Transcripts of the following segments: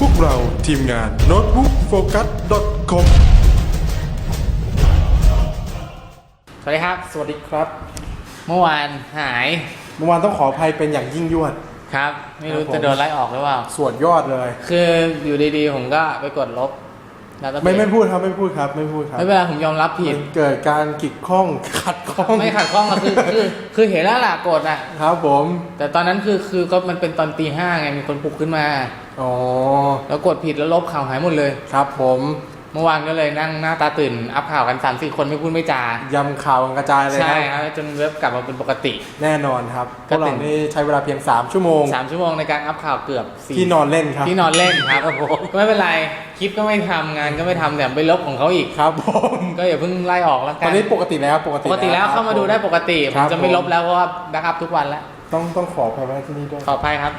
พวกเราทีมงาน notebookfocus.com สวัสดีครับ สวัสดีครับ เมื่อวานหายเมื่อวานต้องขออภัยเป็นอย่างยิ่งยวด ครับ ไม่รู้ครับผม จะโดนไล่ออกหรือเปล่า สวดยอดเลย คืออยู่ดีๆ ผมก็ไปกดลบแล้วก็ไม่ไม่พูดครับไม่พูดครับไม่พูดครับไม่เป็นไรผมยอมรับผิด มันเกิดการกิดข้องขัดข้องไม่ขัดข้องอะคือคือคือเห็นแล้วล่ะกดอะ ครับผม แต่ตอนนั้นคือคือก็มันเป็นตอนตีห้าไงมีคนปลุกขึ้นมา อ๋อแล้วกดผิดแล้วลบข่าวหายหมดเลย ครับผมเมื่อวานก็เลยนั่งหน้าตาตื่น อัพข่าวกันสามสี่คนไม่พูดไม่จายำข่าวกระจายเลยใช่ครับครับจนเว็บกลับมาเป็นปกติ แน่นอนครับพก็วกเราตื่นนี่ใช้เวลาเพียง 3 ชั่วโมงสามชั่วโมงในการอัพข่าวเกือบสี่ที่นอนเล่นครับที่นอนเล่นครับก็ไม่เป็นไรคลิปก็ไม่ทำงานก็ไม่ทำแต่ไปลบของเขาอีกครับผมก็อย่าเพิ่งไล่ออกแล้วตกัอนนนี้ปกติแล้วปกติปกติแล้วคเข้ารับมาดูได้ปกติคผรัมบจะไม่ผมลบแล้วเพราะว่าแบ็กอัพทุกวันแล้วต้องต้องขออภัยไว้ที่นี่ด้วยขออภัยครับ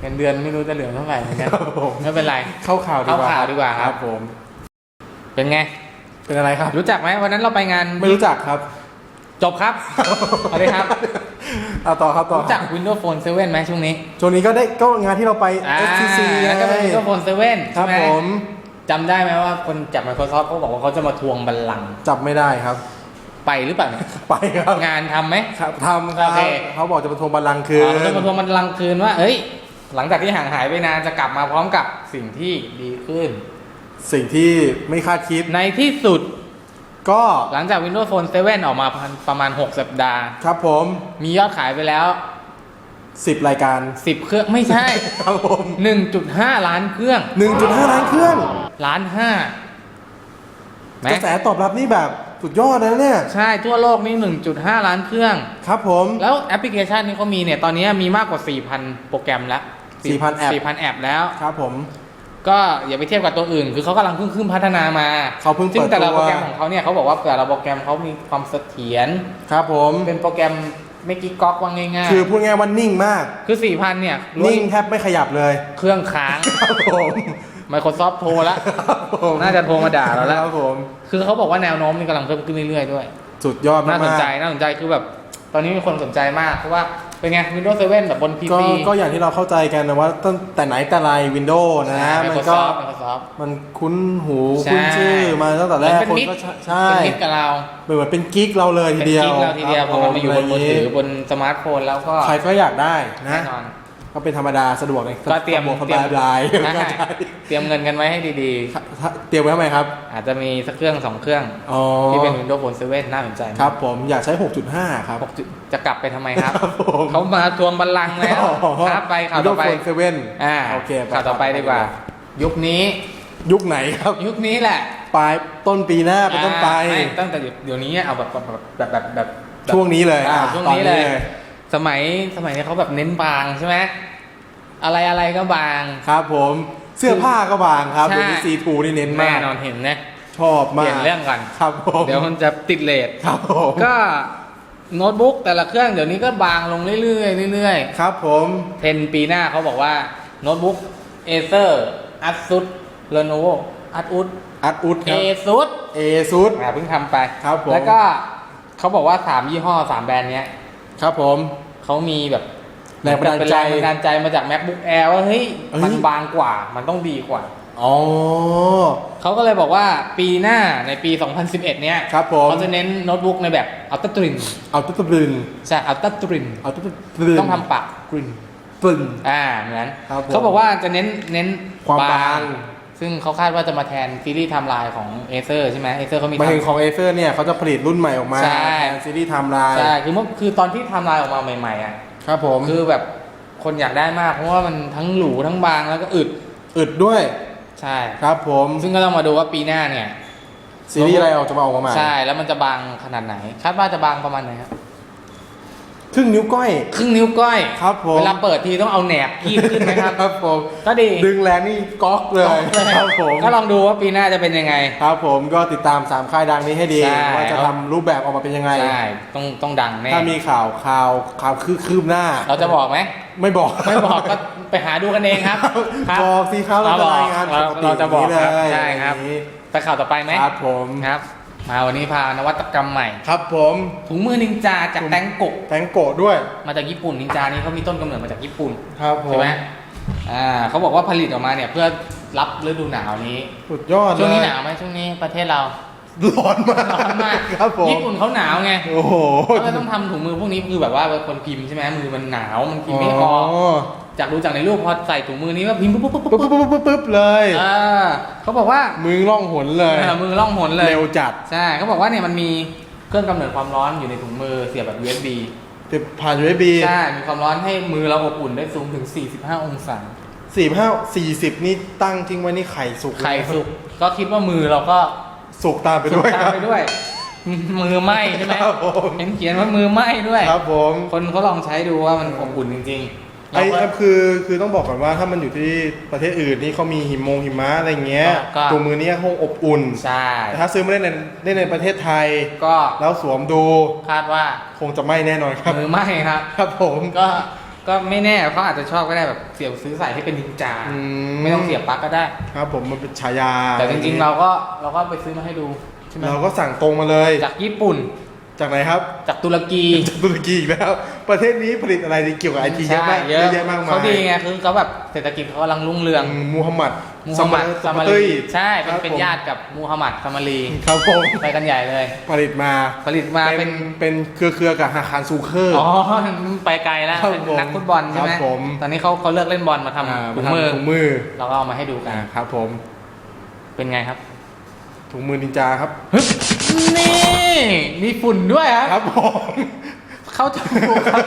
เงินเดือนไม่รู้จะเหลือเท่าไหร่เหมือนกันครับผมไม่เป็นไร เข้าข่าวดีกว่าเข้าข่าวดีกว่าครับ ผม เป็นไง เป็นอะไรครับ รู้จักไหมวันนั้นเราไปงานไม่รู้จักครับจบครับสวัสดีครับเอาต่อครับต่อรู้จัก Windows Phone 7ไหมช่วงนี้ช่วงนี้ก็ได้ก็งานที่เราไปอ่า STC แล้วก็เป็นไง Windows Phone 7คใช่รับไหมผมจำได้ไหมว่าคนจาก Microsoft เขาบอกว่าเขาจะมาทวงบัลลังก์จับไม่ได้ครับ ไปหรือเปล่าเนี่ยไปครับงานทำไหมครับทำครับโอเคเขาบอกจะมาทวงบัลลังก์คือ๋อนเขาจะมาทวงบัลลังก์คืนว่า เอ้ย หลังจากที่ห่างหายไปนานจะกลับมาพร้อมกับสิ่งที่ดีขึ้น สิ่งที่ไม่คาดคิด ในที่สุดก็หลังจาก Windows Phone 7 ออกมาประมาณ 6 สัปดาห์ ครับผม มียอดขายไปแล้ว 10 รายการ 10 เครื่องไม่ใช่ ครับผม 1.5 ล้านเครื่อง 1.5 ล้านเครื่อง ล้านห้ากระแสตอบรับนี่แบบสุดยอดนะเนี่ย ใช่ทั่วโลกนี่ 1.5 ล้านเครื่อง ครับผม แล้วแอปพลิเคชันนี้เขามีเนี่ย ตอนนี้มีมากกว่า 4,000 โปรแกรมแล้ว 4,000แอป 4,000แอปแล้ว ครับผม ก็อย่าไปเทียบกับตัวอื่น คือเขากำลังเพิ่งขึ้นพัฒนามาเขาเพิ่งซึ่งเปิดแต่ละตัวโปรแกรมของเขาเนี่ยเขาบอกว่าแต่ละโปรแกรมเขามีความเสถียรครับผมเป็นโปรแกรมไม่กิ๊กก๊อกว่าง่ายคือพูดง่ายๆว่านิ่งมากๆคือ 4,000 เนี่ยล้วนนิ่งแทบไม่ขยับเลย เครื่องค้าง ครับผม Microsoft โทรแล้วครับผมน่าจะโทรมาด่าเราแล้วครับผม คือเขาบอกว่าแนวโน้มนี่กำลังเพิ่มขึ้นเรื่อยๆด้วย สุดยอดมาก น่าสนใจ น่าสนใจ คือแบบ ตอนนี้มีคนสนใจมาก เพราะว่า เป็นไง Windows 7 แบบบนก็ PC ก็อย่างที่เราเข้าใจกันนะว่าตั้งแต่ไหนแต่ไรวินโดว์นะ มันก็ Microsoft Microsoft มันคุ้นหูใช่คุ้นชื่อมาตั้งแต่แรกเป็นคนมิตรก็ใช่ใช่เป็นมิตรกับเราเหมือนเป็นกิ๊กเราเลยทีเป็นเดียวกิ๊กเราทีเดียวคพรัอมันมาอยู่บนมือถือผมบนสมาร์ทโฟนแล้วก็ใครก็อยากได้แน่นะนอน ก็เป็นธรรมดาสะดวกเลยก็เตรียมสะดวกสเตรียบามยบายได้ก็ใช่เตรียมเงินกันไว้ให้ดีเตรียมไว้ทำไมครับๆอาจจะมีสักเครื่องสองเครื่องอ๋อที่เป็น Windows Phone 7น่าสนใจครับ ผมอยากใช้ 6.5 ครับหกจุดจะกลับไปทำไมครับครับผมเขามาทวงบัลลังก์แล้วครับไปข่าวต่อไปโฟนเซเว่นอ่าโอเคข่าวต่อไปดีกว่า ยุคนี้ยุคไหนครับ ยุคนี้แหละปลายต้นปีหน้าเป็นต้นไปอ่าไม่ตั้งแต่เดี๋ยวนี้เอาแบบแบบแบบแบบแบบช่วงนี้เลยอ่าอะช่วงตอนี้เลยสมัยสมัยนี้เขาแบบเน้นบางใช่ไหม อะไรอะไรก็บาง ครับผมเสื้อผ้าก็บางครับใช่เดี๋ยวนี้ซีทูนี่เน้นแน่มากนอนเห็นนะชอบเปมากลี่ยนเรื่องก่อนครับผมเดี๋ยวมันจะติดเลทครับผมก็โน้ตบุ๊กแต่ละเครื่องเดี๋ยวนี้ก็บางลงเรื่อยๆเรื่อยครับผมๆเทรนด์ปีหน้าเขาบอกว่าโน้ตบุ๊กเอเซอร์อั s ซุ l เลโนโวอั u อุอัดอุดคเอรับซุดเอซุดอ่าเพิ่งทำไปครับผมแล้วก็เขาบอกว่าสามยี่ห้อสามแบรนด์เนี้ยครับผมเขามีแบบ แรงบันดาลใจ เป็นแรงบันดาลใจมาจาก MacBook Air ว่าเฮ้ยเอ้ย มันบางกว่า มันต้องดีกว่า อ๋อ เขาก็เลยบอกว่าปีหน้าในปี 2011 เนี้ยครับผม เขาจะเน้นโน้ตบุ๊กในแบบอัลต a ตรินเอาตุ๊บลืนใช่อัลต a ตรินเอาตุ๊บลืนต้องทำปากกรินปึ่นอ่าเหมือนครับผมเขาบอกว่าจะเน้นเน้นความบาง ซึ่งเขาคาดว่าจะมาแทนซีรีส์ไทม์ไลน์ของ Acer ใช่ไหม Acer เขามีหมายถึงทำของเอเซอร์เนี่ยเขาจะผลิตรุ่นใหม่ออกมาใช่ แทนซีรีส์ไทม์ไลน์ ใช่คือเมื่อคือตอนที่ไทม์ไลน์ออกมาใหม่ๆอะ ครับผมคือแบบคนอยากได้มาก เพราะว่ามันทั้งหรูทั้งบางแล้วก็อึดอึดด้วย ใช่ครับผมซึ่งก็ต้องมาดูว่าปีหน้าเนี่ยซีรีส์อะไรออกจะมาออกมาใหม่ใช่แล้วมันจะบางขนาดไหนคาดว่าจะบางประมาณไหนครับ ครึ่งนิ้วก้อย ครึ่งนิ้วก้อยครับผม เวลาเปิดทีต้องเอาแหนบคีบขึ้นไหมครับครับผมก็ดีดึงแรงนี่ก๊อกเลยครับผมก็ลองดูว่าปีหน้าจะเป็นยังไง ครับผมก็ติดตามสามค่ายดังนี้ให้ดีใช่ว่าจะทำรูปแบบออกมาเป็นยังไงใช่ต้องต้องดังแน่ถ้ามีข่าวข่าวข่าวคืบคืบหน้า เราจะบอกไหมไม่บอกไม่บอกก็ไปหาดูกันเองครับครับบอกสิครับเราเราจะบอกรายงานเราปกติเราจะบอกครับอย่างนี้เลยใช่ครับอย่างนี้ไปข่าวต่อไปไหมครับผมครับ มาวันนี้พานวัตกรรมใหม่ ครับผมถุงมือนินจาจากแตงโกะแตงโกะด้วย มาจากญี่ปุ่นนินจานี่เขามีต้นกำเนิดมาจากญี่ปุ่นครับผมใช่ไหมอ่าเขาบอกว่าผลิตออกมาเนี่ยเพื่อรับฤดูหนาวนี้สุดยอดเลยช่วงนี้หนาวไหมช่วงนี้ประเทศเราร้อนมากร้อนมากครับผมญี่ปุ่นเขาหนาวไงโอ้โหเขาเลยต้องทำถุงมือพวกนี้คือแบบว่าเป็นคนพิมพ์ใช่ไหมมือมันหนาวมันพิมพ์ไม่ออก จากดูจากในรูปพอใส่ถุงมือนี้ก็พิมพ์ปุ๊บปุ๊บปุ๊บปุ๊บปุ๊บปุ๊บปุ๊บปุ๊บเลยอ่าเขาบอกว่ามือล่องหนเลยเออมือล่องหนเลยเร็วจัดใช่เขาบอกว่าเนี่ยมันมีเครื่องกำเนิดความร้อนอยู่ในถุงมือเสียบแบบ USB จะผ่าน USB ใช่มีความร้อนให้มือเราอบอุ่นได้สูงถึง 45 องศาสี่ห้าสี่สิบนี่ตั้งทิ้งไว้นี่ไข่สุกเลยไข่สุกก็คิดว่ามือเราก็สุกตามไปสุกด้วยตามไปด้วย มือไหม้ใช่ไหมครับผมเห็นเขียนว่ามือไหม้ด้วย ครับผม คนเขาลองใช้ดูว่ามันอบอุ่นจริงๆ ไอ้เราก็ไอ้คือคือต้องบอกก่อนว่าถ้ามันอยู่ที่ประเทศอื่นนี่เขามีหิมงหิมะอะไรเงี้ยก็ ตัวมือเนี้ห้องอบอุ่นใช่ แต่ถ้าซื้อมาเล่นในเล่นในประเทศไทย ก็แล้วสวมดูคาดว่าคงจะไม่แน่นอนครับ มือไหม้ครับ ครับผม ก็ก็ไม่แน่เขาอาจจะชอบก็ได้แบบเสียบซื้อใส่ให้เป็นนินจาอืไม่ต้องเสียบปลั๊กก็ได้ ครับผมมันเป็นฉายาแต่จริงๆเราก็เราก็ไปซื้อมาให้ดูใช่ไหมเราก็สั่งตรงมาเลยจากญี่ปุ่น จากไหนครับ จากตุรกีจากตุรกีอีกแล้ว ประเทศนี้ผลิตอะไรเกี่ยวกับไอทีเยอะมากเยอะเยอะมากมายเขาดีไงคือเขาแบบเศรษฐกิจเขากำลังรุ่งเรืองอืมมูฮัมหมัดมูฮัมหมัดซัซามมาตุรียใช่เป็นครับเป็นผมญาติกับมูฮัมหมัดซามารีครับผมไปกันใหญ่เลย ผลิตมาผลิตมาเป็เป็นนเป็นเครือเครือกับฮาคารซูเคอร์อ๋อไปไกลแล้วครับเป็นผมนักฟุตบอลใช่ไหมครับผมตอนนี้เขาเขาเลิกเล่นบอลมาทำาถุงามือทำถุงมือเราก็เอามาให้ดูกันอ่าครับผม เป็นไงครับถุงมือนินจาครับฮึบ นี่ มีฝุ่นด้วยครับครับผมเข้าจมูกครับ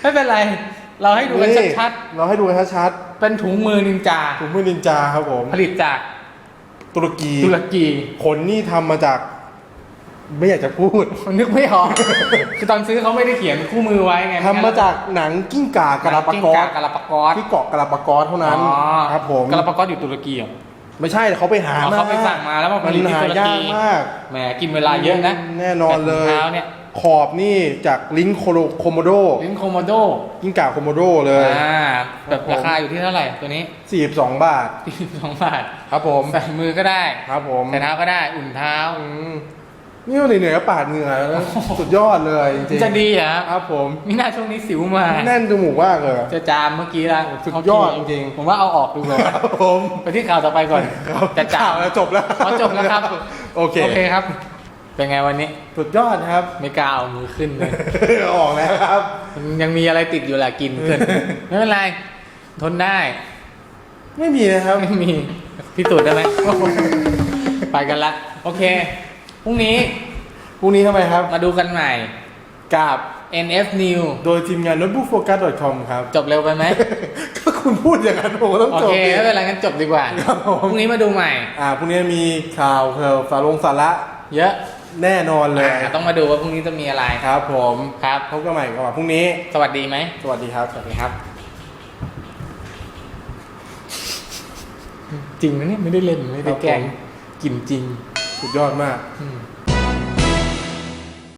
ไม่เป็นไร เราให้ดูกันชัดเราให้ดูกันชัดๆ เป็นถุงมือนินจาๆถุงมือนินจาครับผม ผลิตจาก ตุรกี ตุรกีผลนี่ทำมาจาก ไม่อยากจะพูด นึกไม่ออก คือตอนซื้อเขาไม่ได้เขียนคู่มือไว้ไงทำมาจากหนังกิ้งก่ากาลาปากอกิ้งสกาลาปากอสที่เกาะกาลาปากอสเท่านั้นอ๋อครับผมกาลาปากอสอยู่ตุรกีเหรอ ไม่ใช่เขาไปหาอ๋อมาเขาไปสั่งมาแล้วมาผมันลิตที่หาตุรยากีกมาก แหมกินเวลาเยอะนะแน่นอนเลย แต่ถุงเท้าเนี่ยขอบนี่จากลิ้นโคโลโคโมโดลิ้นโคโมโดกิ้งก่าโคโมโดเลยอ่าแบบครับผมราคาอยู่ที่เท่าไหร่ตัวนี้42บาท42บาทครับผม ใส่มือก็ได้ครับผม ใส่เท้าก็ได้ อุ่นเท้า อืม นี่เหนื่อยๆก็ปาดเหงื่อแล้วสุดยอดเลยจริงๆจะดีเหรอครับครับผมมีหน้าช่วงนี้สิวมาแน่นจมูกมากเลยจะจามเมื่อกี้ละสุดยอดจริงๆผมว่าเอาออกดูเลยครับผมไปที่ข่าวต่อไปก่อนครับจะจาข่ามวแล้วจบแล้วอ๋อจบแล้วครับ โอเคโอเคครับ เป็นไงวันนี้สุดยอดครับ ไม่กล้าเอามือขึ้นเลยออกแล้วครับมันยังมีอะไรติดอยู่แหละกินขึ้นไม่เป็นไรทนได้ ไม่มีนะครับไม่มีพิสูจน์ได้ไหมไปกันละ โอเค พรุ่งนี้พรุ่งนี้ทำไมครับ มาดูกันใหม่ กับ NF New โดยทีมงาน notebookfocus.com ครับ จบเร็วไปไหม ก็คุณพูดอย่างนั้นผมก็ต้องโอจบเคดิ ไม่เป็นไรงั้นจบดีกว่า ครับผม พรุ่งนี้มาดูใหม่ อ่าพรุ่งนี้มีข่าวข่าวสารงสาระเยอะแน่นอนเลย อ่าต้องมาดูว่าพรุ่งนี้จะมีอะไรครับผมครับ พบกันใหม่กับพรุ่งนี้ สวัสดีไหม สวัสดีครับ สวัสดีครับ จริงนะเนี่ยไม่ได้เล่นไม่ได้แกล้งครับผมกินจริง สุดยอดมากอื